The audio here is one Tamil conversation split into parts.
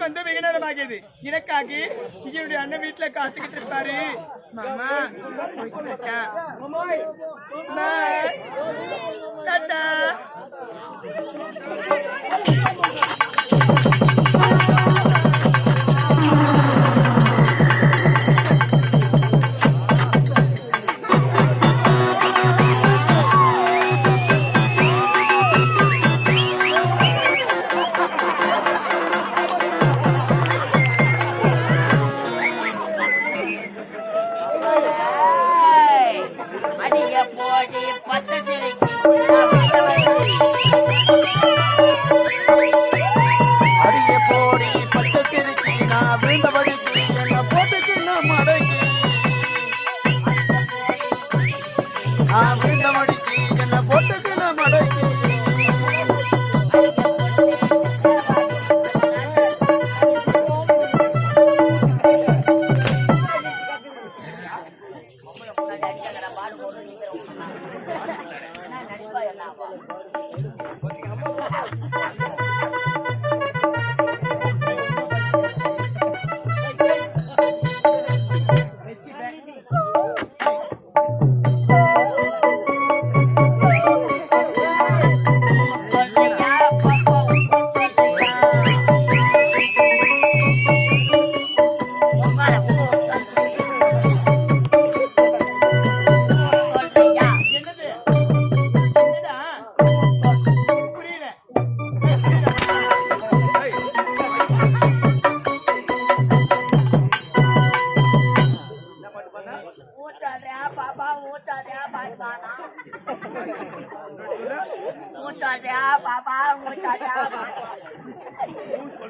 நேரம் வந்து வெகு நேரமாகியது. எனக்காகி என்னுடைய அண்ணன் வீட்டுல காத்துக்கிட்டு இருப்பாரு. மாமா போயிட்டு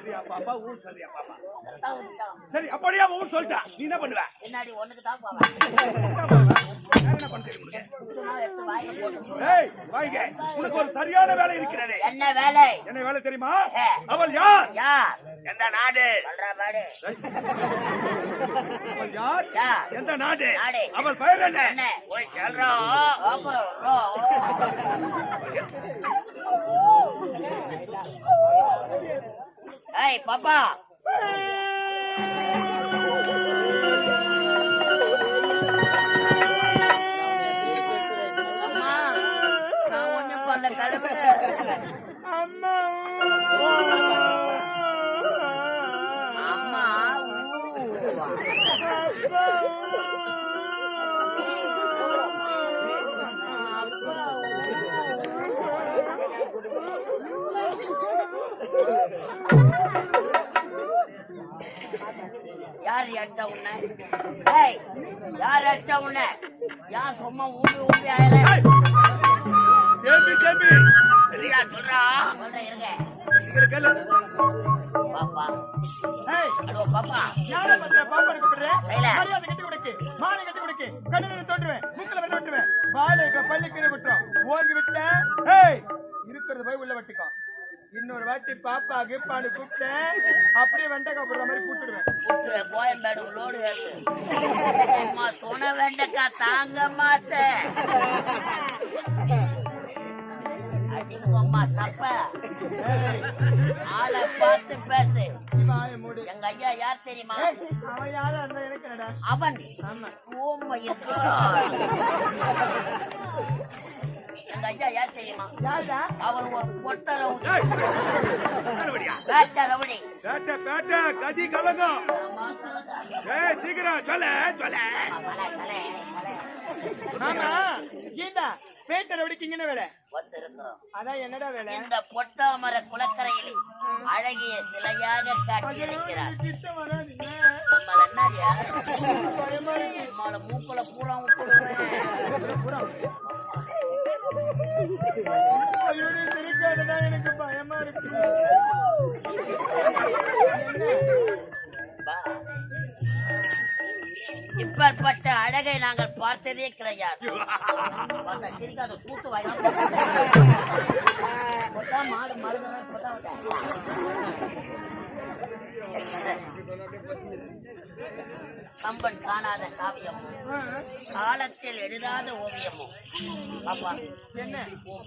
சொல்றியா பாப்பா? ஊர் சொல்றியா பாப்பா? சரி அப்படியே அவன் ஊர் சொல்லிட்டா. நீ என்ன பண்ணுவ? பின்னாடி ஒண்ணுக்கு தான் போவேன் என்ன உனக்கு? ஒரு சரியான வேலை இருக்கிறது. என்ன வேலை? என்ன வேலை தெரியுமா? அவள் யார்? யார்? எந்த நாடு? அவள் யார்? எந்த நாடு. அவள் பெயர் என்ன? போய் கேள்றா. ரோ. ஏய் பாப்பா யார் அடிச்சா உன்னை? ஏய் யார் அடிச்சா உன்னை? யார் சும்மா ஊம்பி ஊம்பி ஆயிர தேம்பி தேம்பி சரியா சொல்றா? சொல்றேன் இருங்க. சீக்கிரம் கேளு. பாப்பா. ஏய் அடோ பாப்பா. யாரை பத்திர பாப்பா கூப்பிடுறேன் கையில. மரியாதை கட்டி கொடுக்கு. மாலை கட்டி கொடுக்கு. கண்ணுல தோன்றுவேன். மூக்கில வெள்ள விட்டுருவேன் வாயில பள்ளி கீழே விட்டுரும். ஓங்கி விட்ட ஏய் இருக்கிறது போய் உள்ள வட்டிக்கோ இன்னொரு வாட்டி பாப்பா கிப்பான்னு கூப்பிட்டேன். அப்படியே வெண்டைக்காய் போடுற மாதிரி கூப்பிட்டுடுவேன். கூட்டு கோயம்பேடு லோடு அம்மா சொன்ன வெண்டக்கா தாங்க மாட்டேன். அடிங்கம்மா சப்ப. ஆளை பார்த்து பேசு. எங்க ஐயா யார் தெரியுமா? அவன் யாரா இருந்தா எனக்கு அவன். ஆமா. ஓ எங்க ஐயா யார் தெரியுமா? யாரா அவன் ஒரு பொட்ட ரவுடி. ஏய், கருவடியா. வேட்ட ரவுடி. பேட்ட பேட்ட கதி கலங்கம் ஏய் சீக்கிரம் சொல்ல சொல்ல. ஆமா. கீதா பேட்டர் வெடிக்கு இங்கே வேலை? வந்திருக்கிறோம். அதான் என்னடா வேலை? இந்த பொட்டாமர குளக்கரையில் அழகிய சிலையாக காட்சியளிக்கிறார் கிட்ட வராதீங்க நம்மள என்னடியா பயமா இருக்கு நம்மள மூக்குல பூரா விட்டுடுவேன் ஐயோ எனக்கு பயமா இருக்கு இப்பேற்பட்ட அழகை நாங்கள் பார்த்ததே கிடையாது. சிரிக்காத சூத்து மாடு கம்பன் காணாத காவியமும் ஆ, காலத்தில் எழுதாத ஓவியமும் அப்பா என்ன?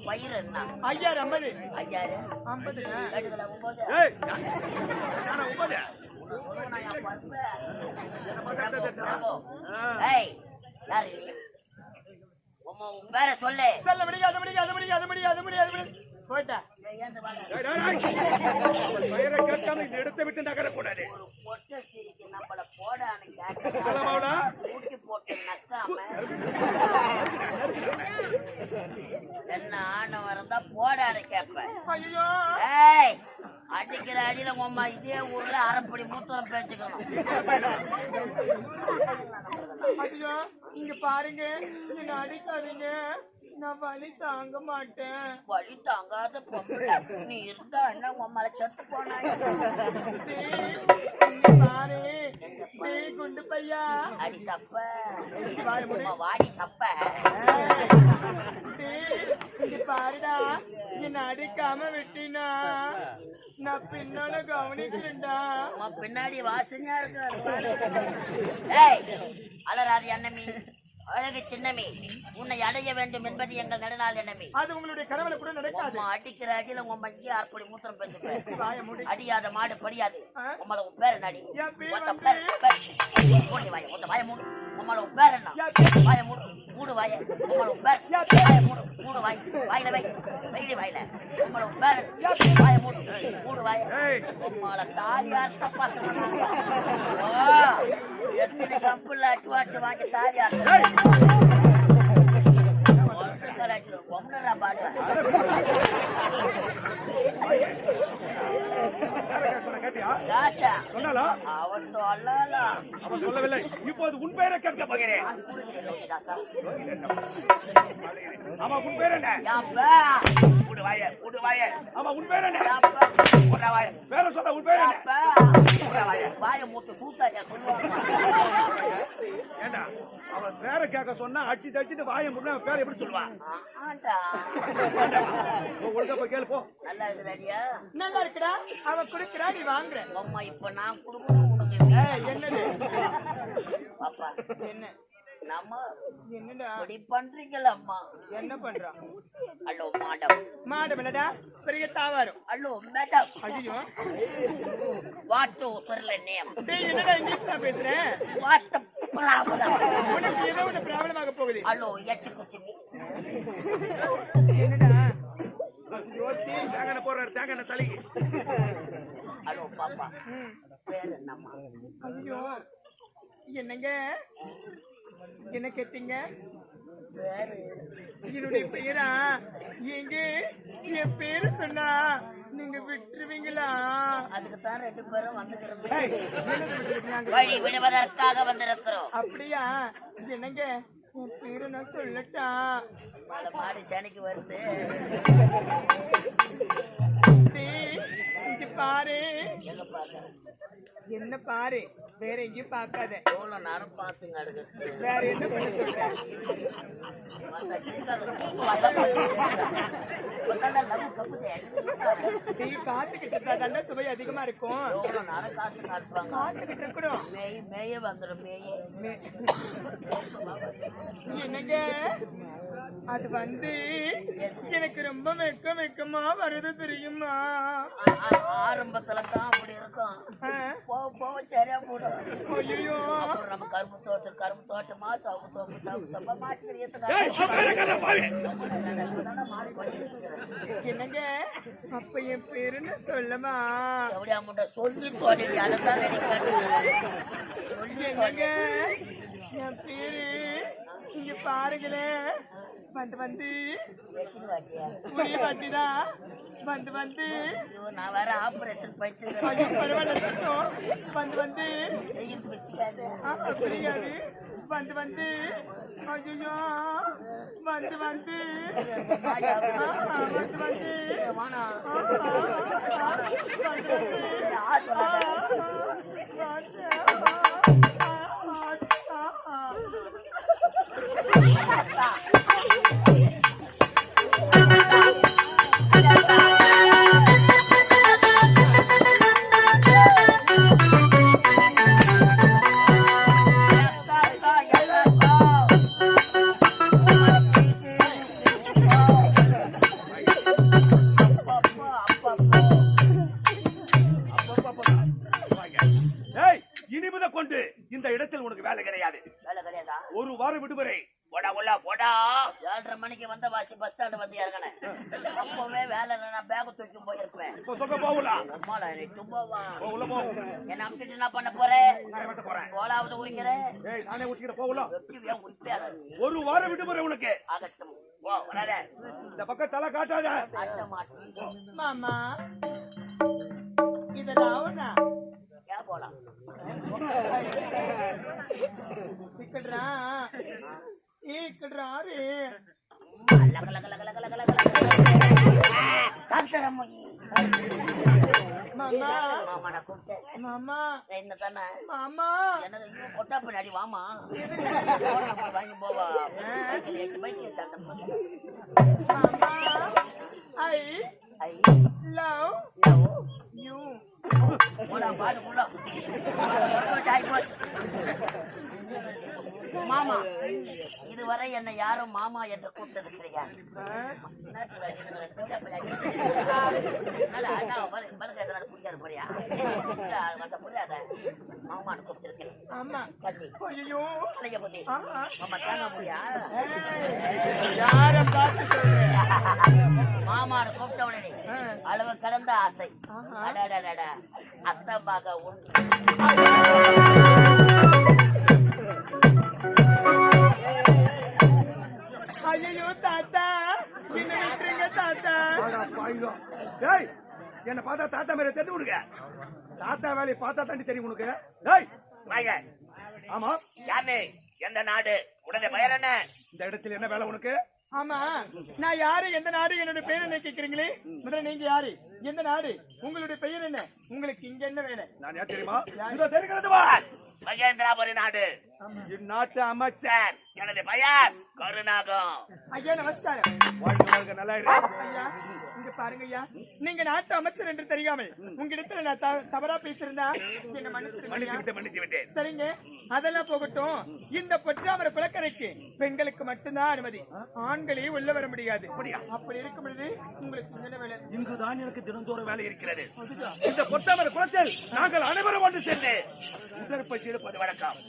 பயிர் என்ன? ஐயாயிரம் ஐம்பது. ஐம்பதுங்க கேட்டுக்கல ஒன்பது பேரை சொல்லு. சொல்ல முடியாது கேட்காம இந்த இடத்தை விட்டு நகரக்கூடாது ஒரு பொட்டை சிரிக்கு நம்மள போடான்னு கேட்டா கிளம்பவுடா. ஊட்டி போட்டு நக்காம என்ன ஆணவம் இருந்தா கேட்பேன் ஏய் அடிக்கிற அடியில உம்மா இதே ஊர்ல அரைப்படி மூத்தரம் பேச்சுக்கணும். இங்க பாருங்க என்ன அடிக்காதீங்க நான் வலி தாங்க மாட்டேன். வழி தாங்காத பொம்பளை. நீ இருந்தா என்ன உம்மால செத்து போனா? டேய், இங்க பாரு. குண்டு பையா. அடி சப்ப. வாடி சப்ப. பாருடா. என்ன அடிக்காம விட்டினா நான் பின்னால கவனிக்கிறேன்டா. பின்னாடி வாசனையா இருக்கு ஏய் அலராதி அண்ணமி அழகு சின்னமி. உன்னை அடைய வேண்டும் என்பது எங்கள் நடுநாள் எண்ணமி. அது உங்களுடைய கனவுல கூட நடக்காது. அடிக்கிற அடியில உம்மா இங்கே அற்படி மூத்திரம் மூடி. அடியாத மாடு படியாது? உம்மள உன் பேர் பேர் ஒத்த பேர் போடி வாய ஒத்த வாய மூடு. உம்மள உன் பேர் என்ன? வாய மூடு மூடு வாய. உம்மள உன் பேர். வாய மூடு மூடு வாய். வாயில வை. வெயிலி வாயில. உம்மள உன் பேர்? வாய மூடு மூடு வாய. உம்மள தாலியார் தப்பா சொன்னாங்க சொல்லவில்லை இப்போது உன் பெயரை கேட்க போகிறேன் ஆமா உன் பேர் என்ன உடு வாய உடு வாய. ஆமா உன் பேர் என்ன? பேர் உட வாய. பேரை சொல்ல உன் பேர் என்ன? உட வாய. வாயை மூட்டு சூத்தாரியா சொல்லுவாங்க? ஏண்டா அவன் பேரை கேட்க சொன்னா அடிச்சு தடிச்சிட்டு வாய அவன் பேரை எப்படி சொல்லுவான் ஆண்டா. ஒழுங்கா போய் கேளு போ. நல்லா இருக்குதாடியா நல்லா இருக்குடா. அவன் குடுக்குறா நீ வாங்குற. அம்மா இப்ப நான் கொடுக்கணும் உனக்கு. ஏய், என்னது? பாப்பா என்ன? நம்ம என்னடா? இப்படி பண்றீங்களா அம்மா. என்ன பண்றான் ஹலோ மேடம் மாடு இல்லடா பெரிய தாவாரம். ஹலோ மேடம் ஐயோ. வாட் டு சொல்ல நேம் டேய் என்னடா இங்கிலீஷ் தான் பேசுறேன் வாட் ப்ராப்ளம் உனக்கு ஏதோ ஒண்ணு ப்ராப்ளம் ஆக போகுது. ஹலோ எச்சு குச்சி என்னடா? யோசிச்சு தேங்காய் போடுறாரு தேங்காய் தலைக்கு ஹலோ பாப்பா. பேர் என்னம்மா? ஐயோ. என்னங்க? என்ன கேட்டீங்க? என்னுடைய பெயரா எங்க? என் பேரு சொன்னா நீங்க விட்டுருவீங்களா? அதுக்கு தான் ரெண்டு பேரும் வந்துக்கிறோம்? வழி விடுவதற்காக வந்திருக்கிறோம். அப்படியா? என்னங்க? என் பேரு நான் சொல்லட்டா? மாடு சேனைக்கு வருது. பாரு. என்ன பாரு? வேற எங்கேயும் பார்க்காத. எவ்வளவு நேரம் பார்த்துங்க அடுக்கு வேற என்ன பண்ண சொல்ற? டீ காத்துக்கிட்டு இருந்தா தானே சுவை அதிகமா இருக்கும். எவ்வளவு நேரம் காத்து காட்டுவாங்க காத்துக்கிட்டு இருக்கணும். மேய் மேய வந்துடும் மேய. என்னங்க? அது வந்து எனக்கு ரொம்ப வெக்க வெக்கமா வருது தெரியுமா? ஆரம்பத்துல தான் அப்படி இருக்கும்? போக போக சரியா போடும் அப்புறம் நம்ம கரும்பு தோட்டம் கரும்பு தோட்டமா சவுக்கு தோப்பு சவுக்கு தோப்பா மாட்டுக்கிறீங்க ஏய், அவன் பேரை கேட்க பாரு மாடி பண்ணிட்டு என்னங்க? அப்ப என் பேருன்னு சொல்லமா? எப்படியா முண்டை சொல்லி தோண்டி அதைத்தான் ரெடி கேட்டு சொல்லி என் பேரு இங்க பாருங்களேன். வாட்டியா? புரிய மாட்டிதான் வந்து வந்து. ஐயோ நான் வேற ஆபரேஷன் பண்ணிட்டு ஐயோ பரவாயில்ல இருக்கட்டும். வந்து வந்து. வெயில் பிடிச்சிக்காது ஆஹா, புரியாது. வந்து வந்து. ஐயோ வந்து வந்து. ஆஹா, வந்து. வந்து வந்து. வந்து ஆ சொல்லாத என்ன அமுச்சிட்டு என்ன பண்ண போறேன் வெட்ட போறேன் கோலாவது உரிக்கிறேன் ஏய் நானே உச்சிக்கிற போகலாம் வெட்டி ஒரு வார விடுமுறை உனக்கு. ஆகட்டும். போ வராத. இந்த பக்கம் தலை காட்டாத. மாமா இதெல்லாம் போலாம்? லக லக லக லக லக லக லக. மாமா. மாமாடா கூப்பிட்டேன். மாமா. என்ன தானே மாமா. இன்னும் கொட்டா பின்னாடி வாமா? வாங்கி போவா I I. Love love. You. போடா பாடு. உள்ள ஆகி போச்சு மாமா இதுவரை என்னை யாரும் மாமா என்று கூப்பிட்டது கிடையாது புரியாது போறியா? புரியாத. மாமான்னு கூப்பிட்டிருக்கேன். ஆமா புத்தி. ஆமா மாமா தாங்க முடியா? மாமான்னு கூப்பிட்ட உடனே. அளவு கடந்த ஆசை. அடடடடா. அத்தை மக ஐயோ தாத்தா. என்ன விட்டுருங்க தாத்தா. டேய் என்ன பார்த்தா தாத்தா மேல தெரிஞ்சு விடுங்க. தாத்தா வேலையை பார்த்தா தாண்டி தெரியும் உனக்கு. டேய் வாங்க. ஆமா. யாரு எந்த நாடு? உடனே பெயர் என்ன? இந்த இடத்துல என்ன வேலை உனக்கு? ஆமா. நான் யாரு? எந்த நாடு? என்னோட பேர் என்ன கேக்குறீங்களே? முதல்ல நீங்க யாரு? எந்த நாடு? உங்களுடைய பெயர் என்ன? உங்களுக்கு இங்க என்ன வேலை? நான் யார் தெரியுமா? இதோ தெரிகிறது வா மகேந்திராபுரி நாடு இந்நாட்டு அமைச்சர் சார் எனது பெயர் கருநாகம் ஐயா நமஸ்காரம். வாழ்க்கை நல்லா இரு. ஐயா. இங்க பாருங்க ஐயா நீங்க நாட்டு அமைச்சர் என்று தெரியாமல் உங்களிடத்துல நான் தவறா பேசியிருந்தா என்ன சரிங்க. அதெல்லாம் போகட்டும். இந்த பொற்றாமர குளக்கரைக்கு பெண்களுக்கு மட்டும்தான் அனுமதி. ஆண்களே உள்ள வர முடியாது. அப்படி இருக்கும் பொழுது உங்களுக்கு என்ன வேலை? இங்குதான் எனக்கு தினந்தோறும் வேலை இருக்கிறது. இந்த பொத்தாமர குளத்தில் நாங்கள் அனைவரும் ஒன்று சேர்ந்து உடற்பயிற்சி எடுப்பது வழக்கம்.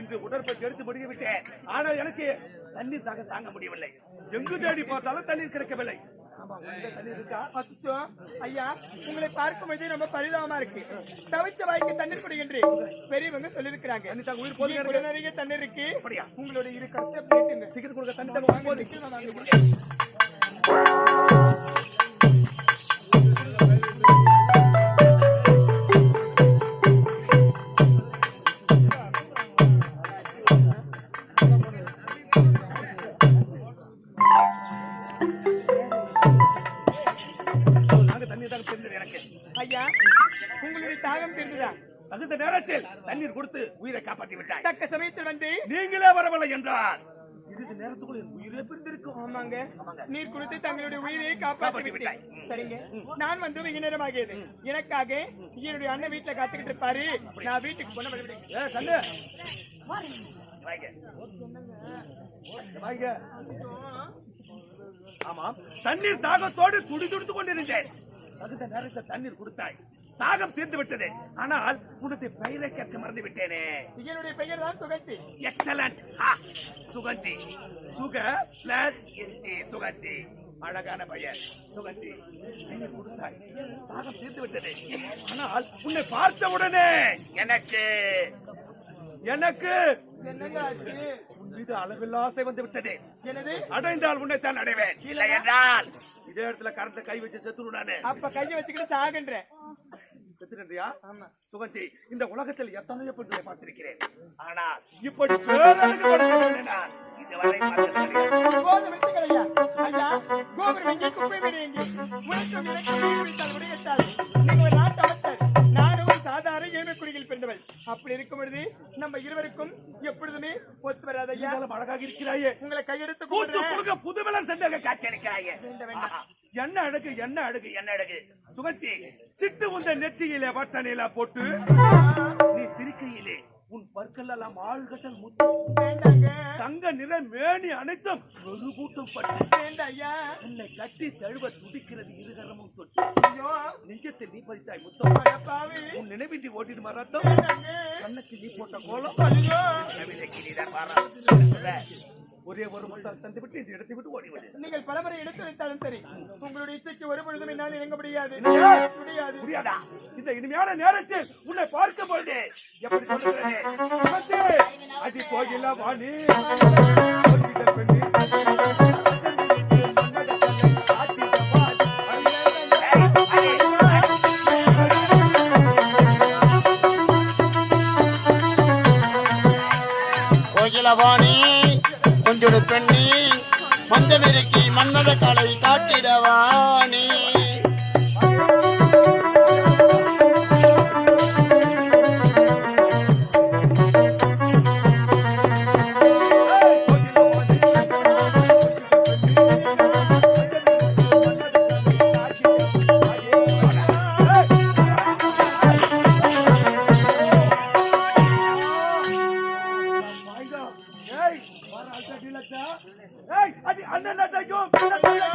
இன்று உடற்பயிற்சி எடுத்து முடிய விட்டேன் ஆனால் எனக்கு தண்ணீர் தாக தாங்க முடியவில்லை. எங்கு தேடி பார்த்தாலும் தண்ணீர் கிடைக்கவில்லை. அச்சோ ஐயா உங்களை பார்க்கும் ரொம்ப பரிதாபமா இருக்கு. தவிச்ச வாய்க்கு தண்ணீர் குடிக்கின்றேன் பெரியவங்க சொல்லிருக்கிறாங்க தண்ணி உயிர் இங்கே நிறைய தண்ணீர் இருக்கு. அப்படியா? உங்களோட இரு போயிட்டுங்க சீக்கிரம் கொடுக்க தண்ணி தாங்க வாங்க, ஆமாங்க நீர் கொடுத்து தங்களுடைய உயிரை காப்பாற்றி விட்டாய் சரிங்க. நான் வந்து வெகு நேரமாகியது. எனக்காக என்னுடைய அண்ணன் வீட்டுல காத்துக்கிட்டு இருப்பாரு. நான் வீட்டுக்கு போன ஆமாம். தண்ணீர் தாகத்தோடு துடி துடித்து கொண்டிருந்தேன். தகுந்த நேரத்தில் தண்ணீர் கொடுத்தாய். தாகம் தீர்ந்து விட்டது. ஆனால் உனது பெயரை கேட்க மறந்து விட்டேனே என்னுடைய பெயர் தான் சுகந்தி. எக்ஸலண்ட் சுகந்தி. சுக பிளஸ் இந்தி சுகந்தி. அழகான பெயர் சுகந்தி. தண்ணீர் கொடுத்தாய். தாகம் தீர்ந்து விட்டது. ஆனால் உன்னை பார்த்த உடனே எனக்கு எனக்கு மீது அளவில்லா வந்து விட்டது. அடைந்தால் உன்னை தான் அடைவேன். இல்லை என்றால் இதே இடத்துல கரண்ட கை வச்சு செத்துரு நானு. அப்ப கையை வச்சுக்கிட்டு சாகுன்றேன் ஆமா. சுகந்தி இந்த உலகத்தில் எத்தனையோ பெண்களை பார்த்திருக்கிறேன். ஆனால் இப்படி இதுவரை அப்படி இருக்கும் பொழுது நம்ம இருவருக்கும் எப்பொழுதுமே ஒத்து வராது ஐயா இருந்தாலும் அழகாக இருக்கிறாயே உங்களை கையெடுத்து புதுவிலன் சென்றக காட்சியளிக்கிறாயே. வேண்டாம், வேண்டாம். என்ன அழகு என்ன அழகு என்ன அழகு சுகந்தி சிட்டு உந்த நெற்றியிலே வட்டணையில போட்டு நீ சிரிக்கையிலே உன் பற்கள் எல்லாம் ஆழ்கட்டல் முத்து. தங்க நிற மேனி அனைத்தும் ஒரு கூட்டம் பட்டு. உன்னை கட்டி தழுவ துடிக்கிறது இருகரமும் தொட்டு. நெஞ்சத்தில் நீ பதித்தாய் முத்தம். உன் நினைவின்றி ஓட்டிட்டு மரத்தம் கண்ணத்தில் நீ போட்ட கோலம்? ஒரே ஒரு முத்தம் தந்து விட்டு இந்த இடத்தை விட்டு ஓடிவிடு நீங்கள் பலமுறை எடுத்துரைத்தாலும் சரி. உங்களுடைய இச்சைக்கு ஒரு பொழுதும் என்னால் இணங்க முடியாது? முடியாது. முடியாதா. இந்த இனிமையான நேரத்தில் உன்னை பார்க்க பொழுது எப்படி சொல்லுகிறது சுமதி, அடி போகில வாணி பெண்ணி. கோகிலவாணி கொஞ்சொரு பெண்ணி மஞ்ச நெருக்கி மன்னத காலை காட்டிடவா? வர அல்டா டீலக்ஸா? ஏய், அது அண்ணன்